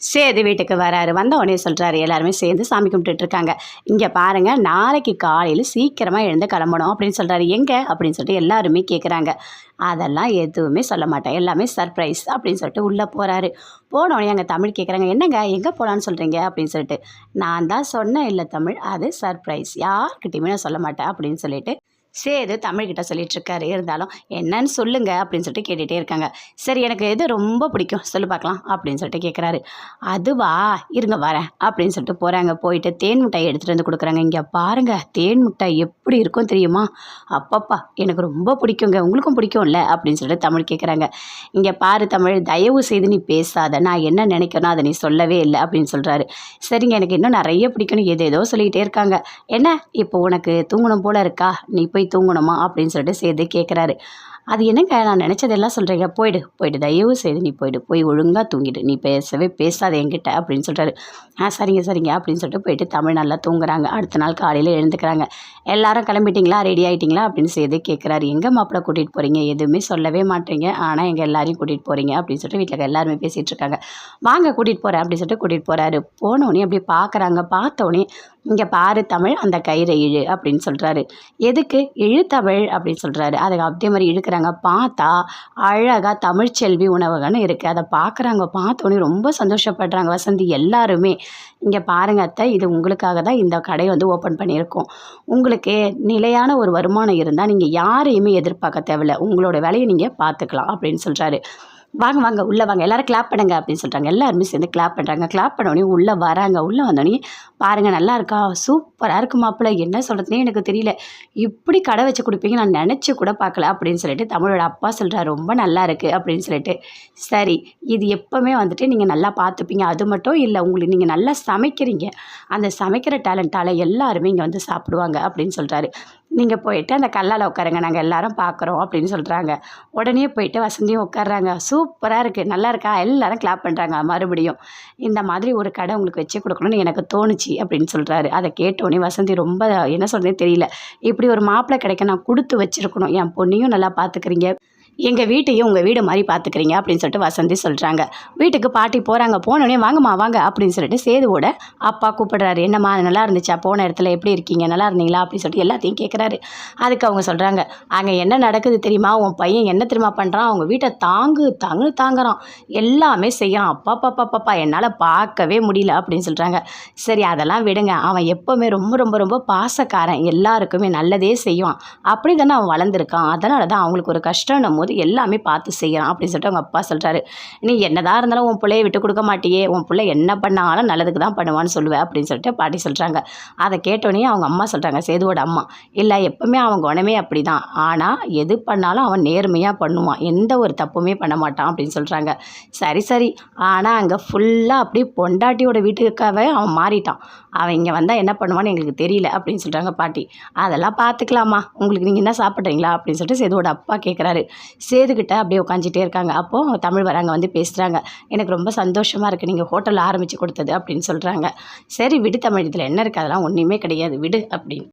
சேது வீட்டுக்கு வராரு. வந்த உடனே சொல்கிறாரு எல்லாருமே சேர்ந்து சாமி கும்பிட்டுட்டு இருக்காங்க. இங்கே பாருங்கள் நாளைக்கு காலையில் சீக்கிரமாக எழுந்து கிளம்பணும் அப்படின்னு சொல்கிறாரு எங்கே? அப்படின்னு சொல்லிட்டு எல்லாருமே கேட்குறாங்க அதெல்லாம் எதுவுமே சொல்ல மாட்டேன். எல்லாமே சர்ப்ரைஸ் அப்படின்னு சொல்லிட்டு உள்ளே போகிறாரு போன உடனே அங்கே தமிழ் கேட்குறாங்க என்னங்க எங்கே போகலான்னு சொல்கிறீங்க அப்படின்னு சொல்லிட்டு நான் தான் சொன்னேன் இல்லை தமிழ் அது சர்ப்ரைஸ் யார்கிட்டையுமே நான் சொல்ல மாட்டேன். அப்படின்னு சொல்லிட்டு சேது தமிழ்கிட்ட சொல்லிட்டு இருக்காரு இருந்தாலும் என்னன்னு சொல்லுங்க அப்படின்னு சொல்லிட்டு கேட்டுகிட்டே இருக்காங்க. சரி எனக்கு எது ரொம்ப பிடிக்கும்? சொல்லு பார்க்கலாம் அப்படின்னு சொல்லிட்டு கேட்குறாரு அதுவா? இருங்க வரேன் அப்படின்னு சொல்லிட்டு போகிறாங்க போயிட்டு தேன் மிட்டாய் எடுத்துகிட்டு வந்து கொடுக்குறாங்க. இங்கே பாருங்க தேன் மிட்டாய் எப்படி இருக்கும் தெரியுமா? அப்பப்பா எனக்கு ரொம்ப பிடிக்குங்க. உங்களுக்கும் பிடிக்கும்ல அப்படின்னு சொல்லிட்டு தமிழ் கேட்குறாங்க இங்கே பாரு தமிழ் தயவு செய்து நீ பேசாத. நான் என்ன நினைக்கிறனோ அதை நீ சொல்லவே இல்லை அப்படின்னு சொல்கிறாரு சரிங்க எனக்கு இன்னும் நிறைய பிடிக்கணும் எது ஏதோ சொல்லிக்கிட்டே இருக்காங்க. என்ன? இப்போ உனக்கு தூங்கணும் போல இருக்கா? நீ போய் தூங்கணுமா அப்படின்னு சொல்லிட்டு சேர்த்து கேட்குறாரு அது என்னங்க? நான் நினச்சதெல்லாம் சொல்கிறீங்க போயிடு போயிடு. தயவு செய்து நீ போயிடு. போய் ஒழுங்காக தூங்கிடு. நீ பேசவே பேசாத என்கிட்ட அப்படின்னு சொல்கிறாரு ஆ சரிங்க சரிங்க அப்படின்னு சொல்லிட்டு போயிட்டு தமிழ் நல்லா தூங்குறாங்க. அடுத்த நாள் காலையில் எழுந்துக்கிறாங்க. எல்லாரும் கிளம்பிட்டீங்களா? ரெடி ஆகிட்டிங்களா அப்படின்னு செய்து கேட்குறாரு எங்கே மாப்பிள்ளை கூட்டிகிட்டு போகிறீங்க எதுவுமே சொல்லவே மாட்டீங்க. ஆனால் எங்கள் எல்லாரையும் கூட்டிகிட்டு போகிறீங்க அப்படின்னு சொல்லிட்டு வீட்டில் எல்லாருமே பேசிகிட்டு இருக்காங்க. வாங்க கூட்டிகிட்டு போகிறேன் அப்படின்னு சொல்லிட்டு கூட்டிகிட்டு போகிறாரு போனோடனே அப்படி பார்க்குறாங்க பார்த்தோன்னே இங்கே பாரு தமிழ் அந்த கயிறை இழு அப்படின்னு சொல்கிறாரு எதுக்கு? இழு தமிழ் அப்படின்னு சொல்கிறாரு அதை அப்படியே மாதிரி இழுக்கிறாங்க. பார்த்தா அழகாக தமிழ்ச்செல்வி உணவகம்னு இருக்குது அதை பார்க்குறாங்க. பார்த்தோன்னே ரொம்ப சந்தோஷப்படுறாங்க. வசந்தி எல்லாருமே. இங்கே பாருங்க அத்தை இது உங்களுக்காக தான் இந்த கடையை வந்து ஓப்பன் பண்ணியிருக்கோம். உங்களுக்கு நிலையான ஒரு வருமானம் இருந்தால் நீங்கள் யாரையுமே எதிர்பார்க்க தேவையில்ல. உங்களோட வேலையை நீங்கள் பார்த்துக்கலாம் அப்படின்னு சொல்கிறாரு வாங்க வாங்க உள்ளே வாங்க. எல்லாரும் கிளாப் பண்ணுங்க அப்படின்னு சொல்கிறாங்க எல்லாருமே சேர்ந்து கிளாப் பண்ணுறாங்க கிளாப் பண்ணோடனே உள்ளே வராங்க. உள்ளே வந்தோடனே பாருங்கள் நல்லா இருக்கா? சூப்பராக இருக்கு மாப்பிள்ளை. என்ன சொல்கிறதுனே எனக்கு தெரியல. இப்படி கடை வச்சு கொடுப்பீங்க நான் நினச்சி கூட பார்க்கல அப்படின்னு சொல்லிட்டு தமிழோட அப்பா சொல்கிறார் ரொம்ப நல்லா இருக்குது அப்படின்னு சொல்லிட்டு. சரி இது எப்போவுமே வந்துட்டு நீங்கள் நல்லா பார்த்துப்பீங்க. அது மட்டும் இல்லை உங்களுக்கு நீங்கள் நல்லா சமைக்கிறீங்க. அந்த சமைக்கிற டேலண்ட்டால் எல்லாருமே இங்கே வந்து சாப்பிடுவாங்க அப்படின்னு சொல்கிறாரு நீங்கள் போயிட்டு அந்த கல்லால் உட்காருங்க. நாங்கள் எல்லாரும் பார்க்குறோம் அப்படின்னு சொல்கிறாங்க உடனே போயிட்டு வசந்தியும் உட்காடுறாங்க சூப்பராக இருக்குது நல்லா இருக்கா? எல்லாரும் கிளாப் பண்ணுறாங்க மறுபடியும் இந்த மாதிரி ஒரு கடை உங்களுக்கு வச்சு கொடுக்கணும்னு எனக்கு தோணுச்சு அப்படின்னு சொல்கிறாரு அதை கேட்டோடனே வசந்தி ரொம்ப என்ன சொல்கிறதே தெரியல. இப்படி ஒரு மாப்பிள்ளை கிடைக்க நான் கொடுத்து வச்சுருக்கணும். என் பொண்ணையும் நல்லா பார்த்துக்கிறீங்க எங்கள் வீட்டையும் உங்கள் வீடு மாதிரி பார்த்துக்கிறீங்க அப்படின்னு சொல்லிட்டு வசந்தி சொல்கிறாங்க வீட்டுக்கு பாட்டி போகிறாங்க போனோடனே வாங்கம்மா வாங்க அப்படின்னு சொல்லிட்டு சேதுவோட அப்பா கூப்பிடுறாரு. என்னம்மா நல்லா இருந்துச்சா? போன இடத்துல எப்படி இருக்கீங்க? நல்லா இருந்தீங்களா? அப்படின்னு சொல்லிட்டு எல்லாத்தையும் கேட்குறாரு அதுக்கு அவங்க சொல்கிறாங்க அங்கே என்ன நடக்குது தெரியுமா? உன் பையன் என்ன தெரியுமா பண்ணுறான் அவங்க வீட்டை தாங்கு தாங்கு தாங்குறான். எல்லாமே செய்யறான். அப்பா பாப்பா பாப்பா என்னால் பார்க்கவே முடியல அப்படின்னு சொல்கிறாங்க சரி அதெல்லாம் விடுங்க. அவன் எப்போவுமே ரொம்ப ரொம்ப ரொம்ப பாசக்காரன். எல்லாருக்குமே நல்லதே செய்வான். அப்படி தானே அவன் வளர்ந்துருக்கான். அதனால தான் அவங்களுக்கு ஒரு கஷ்டம் போது எல்லாமே பார்த்து செய்யறான் அப்படின்னு சொல்லிட்டு அவங்க அப்பா சொல்கிறாரு நீ என்னதான் இருந்தாலும் உன் பிள்ளைய விட்டு கொடுக்க மாட்டியே உன் பிள்ளை என்ன பண்ணாலும் நல்லதுக்கு தான் பண்ணுவான்னு சொல்லுவேன் அப்படின்னு சொல்லிட்டு பாட்டி சொல்கிறாங்க அதை கேட்டோடனே அவங்க அம்மா சொல்கிறாங்க சேதுவோட அம்மா இல்லை எப்பவுமே அவன் குணமே அப்படி தான் ஆனால் எது பண்ணாலும் அவன் நேர்மையாக பண்ணுவான். எந்த ஒரு தப்புமே பண்ண மாட்டான் அப்படின்னு சொல்கிறாங்க சரி சரி. ஆனால் அங்கே ஃபுல்லாக அப்படியே பொண்டாட்டியோட வீட்டுக்காகவே அவன் மாறிட்டான். அவன் இங்கே வந்தால் என்ன பண்ணுவான்னு எங்களுக்கு தெரியல அப்படின்னு சொல்கிறாங்க பாட்டி. அதெல்லாம் பார்த்துக்கலாமா? உங்களுக்கு நீங்கள் என்ன சாப்பிட்றீங்களா? அப்படின்னு சொல்லிட்டு சேதுவோட அப்பா கேட்குறாரு சேதுக்கிட்ட அப்படியே உட்காந்துட்டே இருக்காங்க. அப்போது தமிழ் வராங்க வந்து பேசுகிறாங்க எனக்கு ரொம்ப சந்தோஷமாக இருக்குது நீங்கள் ஹோட்டல் ஆரம்பித்து கொடுத்தது அப்படின்னு சொல்கிறாங்க சரி விடு தமிழ். இதில் என்ன இருக்குது அதெல்லாம் ஒன்றுமே கிடையாது. விடு அப்படின்னு.